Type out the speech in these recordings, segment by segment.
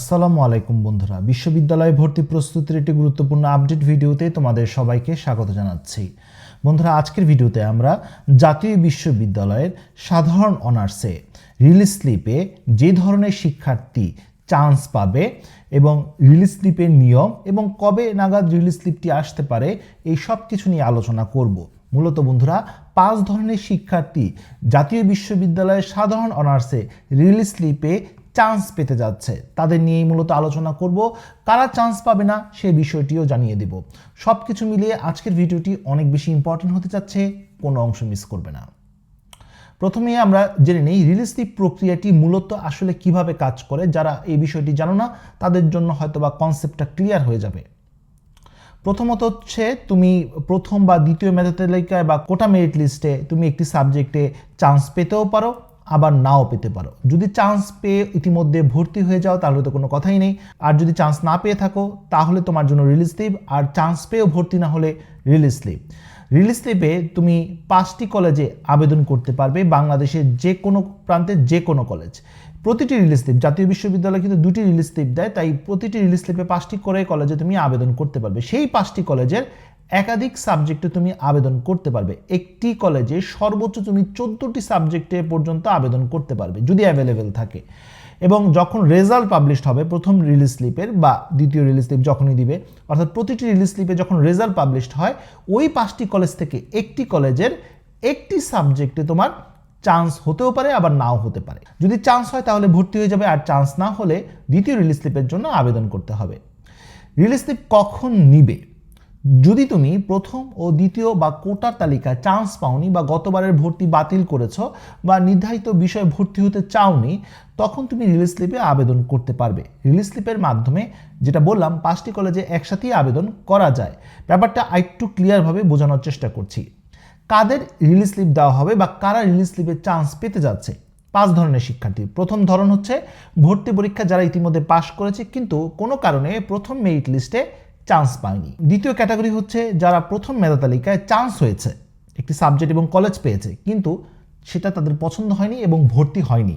আসসালামু আলাইকুম বন্ধুরা। বিশ্ববিদ্যালয় ভর্তি প্রস্তুতির একটি গুরুত্বপূর্ণ আপডেট ভিডিওতে তোমাদের সবাইকে স্বাগত জানাচ্ছি। বন্ধুরা, আজকের ভিডিওতে আমরা জাতীয় বিশ্ববিদ্যালয়ের সাধারণ অনার্সে রিলিজ স্লিপে যে ধরনের শিক্ষার্থী চান্স পাবে এবং রিলিজ স্লিপের নিয়ম এবং কবে নাগাদ রিলিজ স্লিপটি আসতে পারে, এই সব কিছু নিয়ে আলোচনা করব। মূলত বন্ধুরা, পাঁচ ধরনের শিক্ষার্থী জাতীয় বিশ্ববিদ্যালয়ের সাধারণ অনার্সে রিলিজ স্লিপে চান্স পেতে যাচ্ছে। তাদের নিয়েই মূলত আলোচনা করব। কারা চান্স পাবে না, সে বিষয়টিও জানিয়ে দেব। সব কিছু মিলিয়ে আজকের ভিডিওটি অনেক বেশি ইম্পর্টেন্ট হতে যাচ্ছে, কোনো অংশ মিস করবে না। প্রথমে আমরা জেনে নেই রিলিজ প্রক্রিয়াটি মূলত আসলে কীভাবে কাজ করে, যারা এই বিষয়টি জানো না, তাদের জন্য হয়তো বা কনসেপ্টটা ক্লিয়ার হয়ে যাবে। প্রথমত হচ্ছে, তুমি প্রথম বা দ্বিতীয় মেধা তালিকায় বা কোটা মেরিট লিস্টে তুমি একটি সাবজেক্টে চান্স পেতেও পারো। আবার নাও পেতে পারো। যদি চান্স পেয়ে ইতিমধ্যে ভর্তি হয়ে যাও, তাহলে তো কোনো কথাই নেই। আর যদি চান্স না পেয়ে থাকো, তাহলে তোমার জন্য রিলিজ স্লিপ আর চান্স পেয়েও ভর্তি না হলে রিলিজ স্লিপ রিলিজ স্লিপে তুমি পাঁচটি কলেজে আবেদন করতে পারবে, বাংলাদেশের যে কোনো প্রান্তে যে কোনো কলেজ প্রতিটি রিলিজ স্লিপ জাতীয় বিশ্ববিদ্যালয় কিন্তু দুটি রিলিজ স্লিপ দেয়, তাই প্রতিটি রিলিজ স্লিপে পাঁচটি করে কলেজে তুমি আবেদন করতে পারবে। সেই পাঁচটি কলেজের একাধিক সাবজেক্টে তুমি আবেদন করতে পারবে। একটি কলেজে সর্বোচ্চ তুমি চোদ্দোটি সাবজেক্টে পর্যন্ত আবেদন করতে পারবে, যদি অ্যাভেলেবেল থাকে। এবং যখন রেজাল্ট পাবলিশড হবে, প্রথম রিলিজ স্লিপের বা দ্বিতীয় রিলিজ স্লিপ যখনই দিবে, অর্থাৎ প্রতিটি রিলিজ স্লিপে যখন রেজাল্ট পাবলিশড হয়, ওই পাঁচটি কলেজ থেকে একটি কলেজের একটি সাবজেক্টে তোমার চান্স হতেও পারে, আবার নাও হতে পারে। যদি চান্স হয় তাহলে ভর্তি হয়ে যাবে, আর চান্স না হলে দ্বিতীয় রিলিজ স্লিপের জন্য আবেদন করতে হবে। রিলিজ স্লিপ কখন নিবে? যদি তুমি প্রথম ও দ্বিতীয় বা কোটার তালিকায় চান্স পাওনি বা গতবারের ভর্তি বাতিল করেছ বা নির্ধারিত বিষয়ে ভর্তি হতে চাওনি, তখন তুমি রিলিজ স্লিপে আবেদন করতে পারবে। রিলিজ স্লিপের মাধ্যমে যেটা বললাম, পাঁচটি কলেজে একসাথেই আবেদন করা যায়। ব্যাপারটা আরেকটু ক্লিয়ারভাবে বোঝানোর চেষ্টা করছি। কাদের রিলিজ স্লিপ দেওয়া হবে বা কারা রিলিজ স্লিপের চান্স পেতে যাচ্ছে? পাঁচ ধরনের শিক্ষার্থী। প্রথম ধরন হচ্ছে ভর্তি পরীক্ষা যারা ইতিমধ্যে পাশ করেছে, কিন্তু কোনো কারণে প্রথম মেরিট লিস্টে চান্স পায়নি। দ্বিতীয় ক্যাটাগরি হচ্ছে যারা প্রথম মেধা তালিকায় চান্স হয়েছে, একটি সাবজেক্ট এবং কলেজ পেয়েছে, কিন্তু সেটা তাদের পছন্দ হয়নি এবং ভর্তি হয়নি।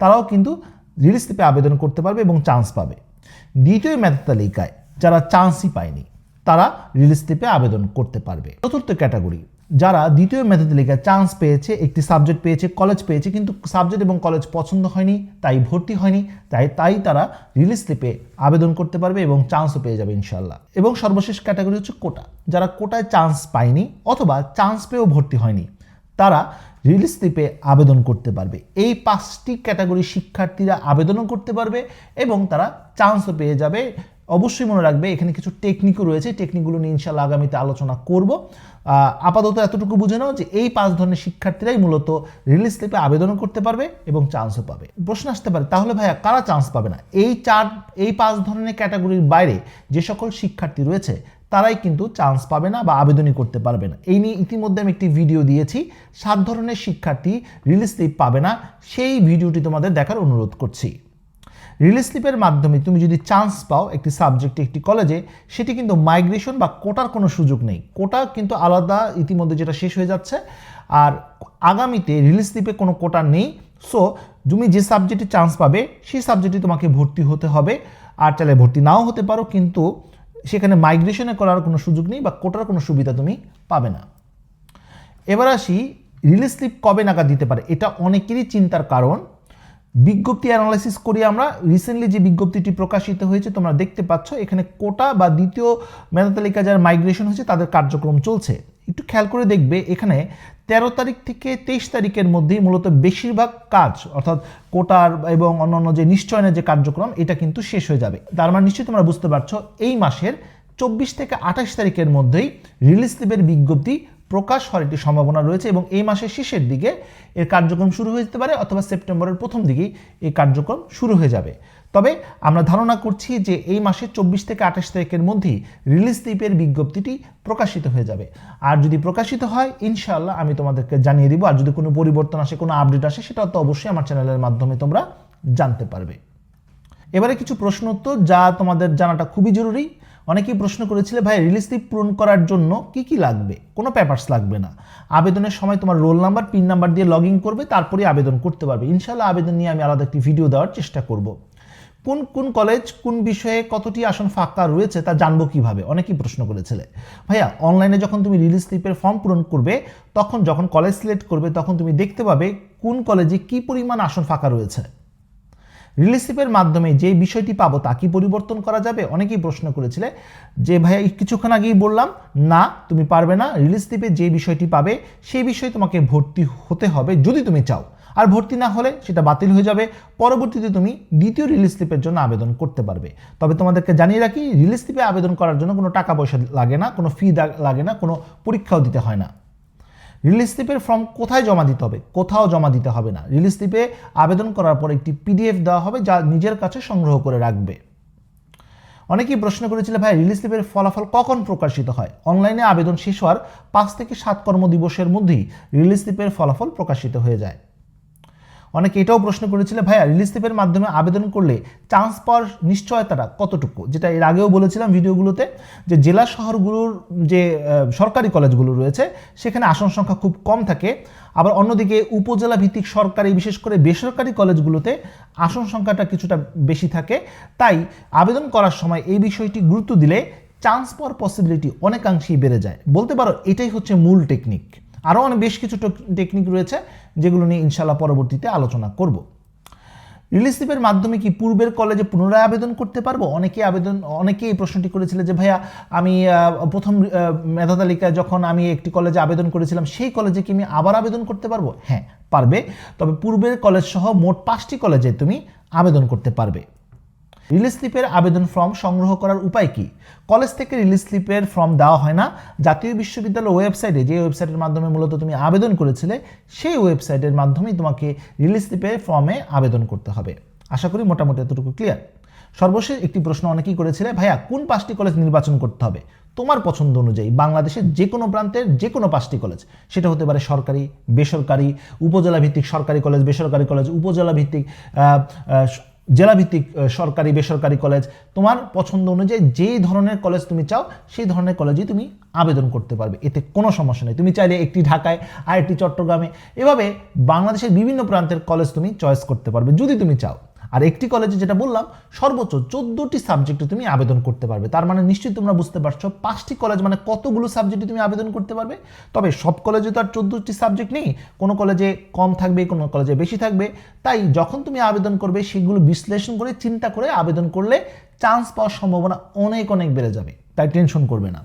তারাও কিন্তু রিলিজ স্লিপে আবেদন করতে পারবে এবং চান্স পাবে। দ্বিতীয় মেধা তালিকায় যারা চান্সই পায়নি, তারা রিলিজ স্লিপে আবেদন করতে পারবে। চতুর্থ ক্যাটাগরি যারা দ্বিতীয় মেধা তালিকায় চান্স পেয়েছে, একটি সাবজেক্ট পেয়েছে কলেজ পেয়েছে, কিন্তু সাবজেক্ট এবং কলেজ পছন্দ হয়নি, তাই ভর্তি হয়নি, তাই তাই তারা রিলিজ স্লিপে আবেদন করতে পারবে এবং চান্সও পেয়ে যাবে ইনশাল্লাহ এবং সর্বশেষ ক্যাটাগরি হচ্ছে কোটা যারা কোটায় চান্স পায়নি অথবা চান্স পেয়েও ভর্তি হয়নি, তারা রিলিজ স্লিপে আবেদন করতে পারবে। এই পাঁচটি ক্যাটাগরি শিক্ষার্থীরা আবেদনও করতে পারবে এবং তারা চান্সও পেয়ে যাবে অবশ্যই মনে রাখবে, এখানে কিছু টেকনিকও রয়েছে। টেকনিকগুলো নিয়ে ইনশাল্লাহ আগামীতে আলোচনা করব। আপাতত এতটুকু বুঝে নাও যে এই পাঁচ ধরনের শিক্ষার্থীরাই মূলত রিলিজ স্লিপে আবেদনও করতে পারবে এবং চান্সও পাবে। প্রশ্ন আসতে পারে, তাহলে ভাইয়া কারা চান্স পাবে না? এই চার, এই পাঁচ ধরনের ক্যাটাগরির বাইরে যে সকল শিক্ষার্থী রয়েছে, তারাই কিন্তু চান্স পাবে না বা আবেদনই করতে পারবে না। এই নিয়ে ইতিমধ্যে আমি একটি ভিডিও দিয়েছি। সাত ধরনের শিক্ষার্থী রিলিজ স্লিপ পাবে না। সেই ভিডিওটি তোমাদের দেখার অনুরোধ করছি। রিলিজ স্লিপের মাধ্যমে তুমি যদি চান্স পাও একটি সাবজেক্টে একটি কলেজে সেটি কিন্তু মাইগ্রেশন বা কোটার কোনো সুযোগ নেই। কোটা কিন্তু আলাদা, ইতিমধ্যে যেটা শেষ হয়ে যাচ্ছে। আর আগামীতে রিলিজ স্লিপে কোনো কোটা নেই। সো তুমি যে সাবজেক্টে চান্স পাবে, সেই সাবজেক্টে তোমাকে ভর্তি হতে হবে। আর চাইলে ভর্তি নাও হতে পারো, কিন্তু সেখানে মাইগ্রেশনে করার কোনো সুযোগ নেই বা কোটার কোনো সুবিধা তুমি পাবে না। এবার আসি রিলিজ স্লিপ কবে নাগাদ দিতে পারে? এটা অনেকেরই চিন্তার কারণ। বিজ্ঞপ্তি অ্যানালাইসিস করি আমরা রিসেন্টলি যে বিজ্ঞপ্তিটি প্রকাশিত হয়েছে, তোমরা দেখতে পাচ্ছ, এখানে কোটা বা দ্বিতীয় মেধা তালিকা যারা মাইগ্রেশন হয়েছে, তাদের কার্যক্রম চলছে। একটু খেয়াল করে দেখবে, এখানে তেরো তারিখ থেকে তেইশ তারিখের মধ্যেই মূলত বেশিরভাগ কাজ, অর্থাৎ কোটার এবং অন্যান্য যে নিশ্চয়নের যে কার্যক্রম, এটা কিন্তু শেষ হয়ে যাবে। তার মানে নিশ্চয়ই তোমরা বুঝতে পারছ, এই মাসের চব্বিশ থেকে আঠাশ তারিখের মধ্যেই রিলিজ স্লিপের বিজ্ঞপ্তি প্রকাশ হওয়ার একটি সম্ভাবনা রয়েছে এবং এই মাসের শেষের দিকে এর কার্যক্রম শুরু হয়ে যেতে পারে অথবা সেপ্টেম্বরের প্রথম দিকেই এই কার্যক্রম শুরু হয়ে যাবে। তবে আমরা ধারণা করছি যে এই মাসের চব্বিশ থেকে আঠাশ তারিখের মধ্যেই রিলিজ দ্বীপের বিজ্ঞপ্তিটি প্রকাশিত হয়ে যাবে। আর যদি প্রকাশিত হয়, ইনশাআল্লাহ আমি তোমাদেরকে জানিয়ে দিব। আর যদি কোনো পরিবর্তন আসে, কোনো আপডেট আসে সেটা তো অবশ্যই আমার চ্যানেলের মাধ্যমে তোমরা জানতে পারবে। এবারে কিছু প্রশ্ন উত্তর, যা তোমাদের জানাটা খুবই জরুরি। অনেকেই প্রশ্ন করেছিলে, ভাই রিলিজ স্লিপ পূরণ করার জন্য কি কি লাগবে? কোনো পেপার্স লাগবে না। আবেদনের সময় তোমার রোল নাম্বার পিন নাম্বার দিয়ে লগ ইন করবে তারপরে আবেদন করতে পারবে। ইনশাল্লাহ আবেদন নিয়ে আমি আলাদা একটি ভিডিও দেওয়ার চেষ্টা করব। কোন কোন কলেজ কোন বিষয়ে কতটি আসন ফাঁকা রয়েছে তা জানব কীভাবে? অনেকেই প্রশ্ন করেছিলে। ভাইয়া অনলাইনে যখন তুমি রিলিজ স্লিপের ফর্ম পূরণ করবে, তখন যখন কলেজ সিলেক্ট করবে, তখন তুমি দেখতে পাবে কোন কলেজে কি পরিমাণ আসন ফাঁকা রয়েছে। রিলিজ স্লিপের মাধ্যমে যে বিষয়টি পাবো তা কি পরিবর্তন করা যাবে? অনেকেই প্রশ্ন করেছিলে যে, ভাইয়া কিছুক্ষণ আগেই বললাম, না, তুমি পারবে না। রিলিজ স্লিপে যে বিষয়টি পাবে, সেই বিষয়ে তোমাকে ভর্তি হতে হবে যদি তুমি চাও। আর ভর্তি না হলে সেটা বাতিল হয়ে যাবে। পরবর্তীতে তুমি দ্বিতীয় রিলিজ স্লিপের জন্য আবেদন করতে পারবে। তবে তোমাদেরকে জানিয়ে রাখি রিলিজ স্লিপে আবেদন করার জন্য কোনো টাকা পয়সা লাগে না, কোনো ফি লাগে না, কোনো পরীক্ষাও দিতে হয় না। রিলিজ স্লিপের ফর্ম কোথায় জমা দিতে হবে? কোথাও জমা দিতে হবে না। রিলিজ স্লিপে আবেদন করার পর একটি পিডিএফ দেওয়া হবে যা নিজের কাছে সংগ্রহ করে রাখবে। অনেকেই প্রশ্ন করেছিল, ভাই, রিলিজ স্লিপের ফলাফল কখন প্রকাশিত হয়? অনলাইনে আবেদন শেষ হওয়ার পাঁচ থেকে সাত কর্মদিবসের মধ্যেই রিলিজ স্লিপের ফলাফল প্রকাশিত হয়ে যায়। অনেকে এটাও প্রশ্ন করেছিল, ভাইয়া রিলিজ স্লিপের মাধ্যমে আবেদন করলে চান্স পাওয়ার নিশ্চয়তাটা কতটুকু? যেটা এর আগেও বলেছিলাম ভিডিওগুলোতে, যে জেলা শহরগুলোর যে সরকারি কলেজগুলো রয়েছে, সেখানে আসন সংখ্যা খুব কম থাকে। আবার অন্যদিকে উপজেলা ভিত্তিক সরকারি, বিশেষ করে বেসরকারি কলেজগুলোতে আসন সংখ্যাটা কিছুটা বেশি থাকে। তাই আবেদন করার সময় এই বিষয়টি গুরুত্ব দিলে চান্স পাওয়ার পসিবিলিটি অনেকাংশেই বেড়ে যায়। বলতে পারো এটাই হচ্ছে মূল টেকনিক আরও অনেক বেশ কিছু টেকনিক রয়েছে, যেগুলো নিয়ে ইনশাল্লাহ পরবর্তীতে আলোচনা করব। রিলিজ স্লিপের মাধ্যমে কি পূর্বের কলেজে পুনরায় আবেদন করতে পারব? অনেকে আবেদন অনেকে এই প্রশ্নটি করেছিল যে, ভাইয়া, আমি প্রথম মেধা তালিকায় যখন আমি একটি কলেজে আবেদন করেছিলাম, সেই কলেজে কি আমি আবার আবেদন করতে পারব? হ্যাঁ পারবে। তবে পূর্বের কলেজ সহ মোট পাঁচটি কলেজে তুমি আবেদন করতে পারবে। রিলিজ স্লিপের আবেদন ফর্ম সংগ্রহ করার উপায় কি? কলেজ থেকে রিলিজ স্লিপের ফর্ম দেওয়া হয় না। জাতীয় বিশ্ববিদ্যালয় ওয়েবসাইটে যে ওয়েবসাইটের মাধ্যমে মূলত তুমি আবেদন করেছিলে, সেই ওয়েবসাইটের মাধ্যমেই তোমাকে রিলিজ স্লিপের ফর্মে আবেদন করতে হবে। আশা করি মোটামুটি এতটুকু ক্লিয়ার। সর্বশেষ একটি প্রশ্ন অনেকেই করেছিলে, ভাইয়া, কোন পাঁচটি কলেজ নির্বাচন করতে হবে? তোমার পছন্দ অনুযায়ী বাংলাদেশের যে কোনো প্রান্তের যে কোনো পাঁচটি কলেজ। সেটা হতে পারে সরকারি, বেসরকারি উপজেলা ভিত্তিক সরকারি কলেজ, বেসরকারি কলেজ উপজেলা ভিত্তিক জেলাভিত্তিক সরকারি, বেসরকারি কলেজ তোমার পছন্দ অনুযায়ী যেই ধরনের কলেজ তুমি চাও, সেই ধরনের কলেজেই তুমি আবেদন করতে পারবে। এতে কোনো সমস্যা নেই। তুমি চাইলে একটি ঢাকায় আর একটি চট্টগ্রামে, এভাবে বাংলাদেশের বিভিন্ন প্রান্তের কলেজ তুমি চয়েস করতে পারবে, যদি তুমি চাও। আর একটি কলেজে যেটা বললাম, সর্বোচ্চ চোদ্দোটি সাবজেক্টে তুমি আবেদন করতে পারবে। তার মানে নিশ্চয়ই তোমরা বুঝতে পারছ পাঁচটি কলেজ মানে কতগুলো সাবজেক্টে তুমি আবেদন করতে পারবে। তবে সব কলেজে তো আর চোদ্দোটি সাবজেক্ট নেই। কোনো কলেজে কম থাকবে, কোনো কলেজে বেশি থাকবে। তাই যখন তুমি আবেদন করবে, সেগুলো বিশ্লেষণ করে, চিন্তা করে আবেদন করলে চান্স পাওয়ার সম্ভাবনা অনেক অনেক বেড়ে যাবে। তাই টেনশন করবে না।